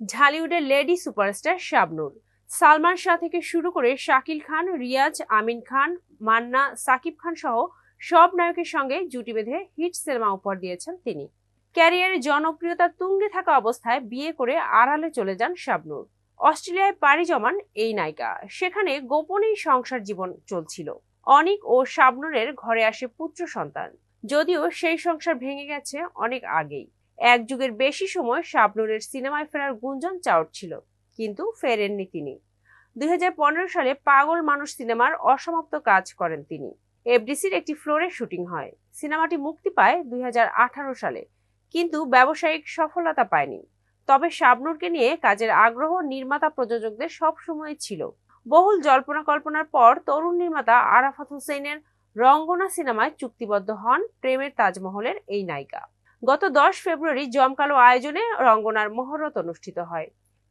ঢালিউডের lady superstar Shabnur. Salman Shah থেকে শুরু করে শাকিল খান, রিয়াজ, আমিন খান, মান্না, সাকিব খান সহ সব নায়কের সঙ্গে জুটি বেঁধে হিট সিনেমা উপহার দিয়েছেন তিনি। ক্যারিয়ারে জনপ্রিয়তা তুঙ্গে থাকা অবস্থায় বিয়ে করে আড়ালে চলে যান শাবনূর। অস্ট্রেলিয়ায় পাড়ি জমান এই নায়িকা। সেখানে গোপনেই সংসার জীবন চলছিল। অনিক ও শাবনূরের ঘরে আসে পুত্র সন্তান। যদিও সেই সংসার ভেঙে গেছে অনেক আগেই। এক যুগের বেশি সময় শাবনূরের সিনেমায় ফেরার গুঞ্জন চাউটছিল কিন্তু ফেরেননি তিনি। দুই সালে পাগল মানুষ সিনেমার অসমাপ্ত কাজ করেন তিনি। এফডিসির একটি ফ্লোরে শুটিং হয়। সিনেমাটি মুক্তি পায় দুই হাজার আঠারো সালে, কিন্তু ব্যবসায়িক সফলতা পায়নি। তবে শাবনূরকে নিয়ে কাজের আগ্রহ নির্মাতা প্রযোজকদের সবসময় ছিল। বহুল জল্পনা কল্পনার পর তরুণ নির্মাতা আরাফাত হোসেনের রঙ্গনা সিনেমায় চুক্তিবদ্ধ হন প্রেমের তাজমহলের এই নায়িকা। গত দশ ফেব্রুয়ারি জমকালো আয়োজনে রঙ্গনার মহরত অনুষ্ঠিত হয়,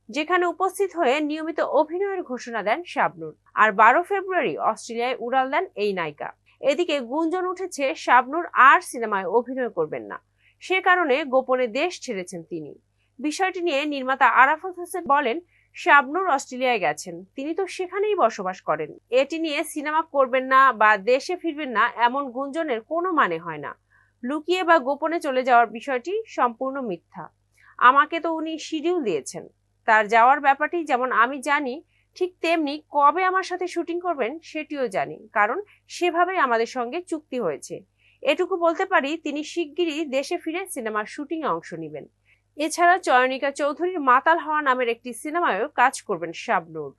যেখানে উপস্থিত হয়ে নিয়মিত অভিনয়ের ঘোষণা দেন শাবনূর। আর বারো ফেব্রুয়ারি অস্ট্রেলিয়ায় উড়াল দেন এই নায়িকা। এদিকে গুঞ্জন উঠেছে, শাবনূর আর সিনেমায় অভিনয় করবেন না। সে কারণে গোপনে দেশ ছেড়েছেন তিনি। বিষয়টি নিয়ে নির্মাতা আরাফাত হোসেন বলেন, শাবনুর অস্ট্রেলিয়ায় গেছেন, তিনি তো সেখানেই বসবাস করেন। এটি নিয়ে সিনেমা করবেন না বা দেশে ফিরবেন না, এমন গুঞ্জনের কোনো মানে হয় না। লুকিয়ে বা গোপনে চলে যাওয়ার বিষয়টি সম্পূর্ণ মিথ্যা। আমাকে তো উনি শিডিউল দিয়েছেন। তার যাওয়ার ব্যাপারটি যেমন আমি জানি, ঠিক তেমনি কবে আমার সাথে শুটিং করবেন সেটিও জানি, কারণ সেভাবেই আমাদের সঙ্গে চুক্তি হয়েছে। এটুকু বলতে পারি, তিনি শিগগিরই দেশে ফিরে সিনেমার শুটিংয়ে অংশ নেবেন। এছাড়া চয়নিকা চৌধুরীর মাতাল হওয়া নামের একটি সিনেমায়ও কাজ করবেন শাবনূর।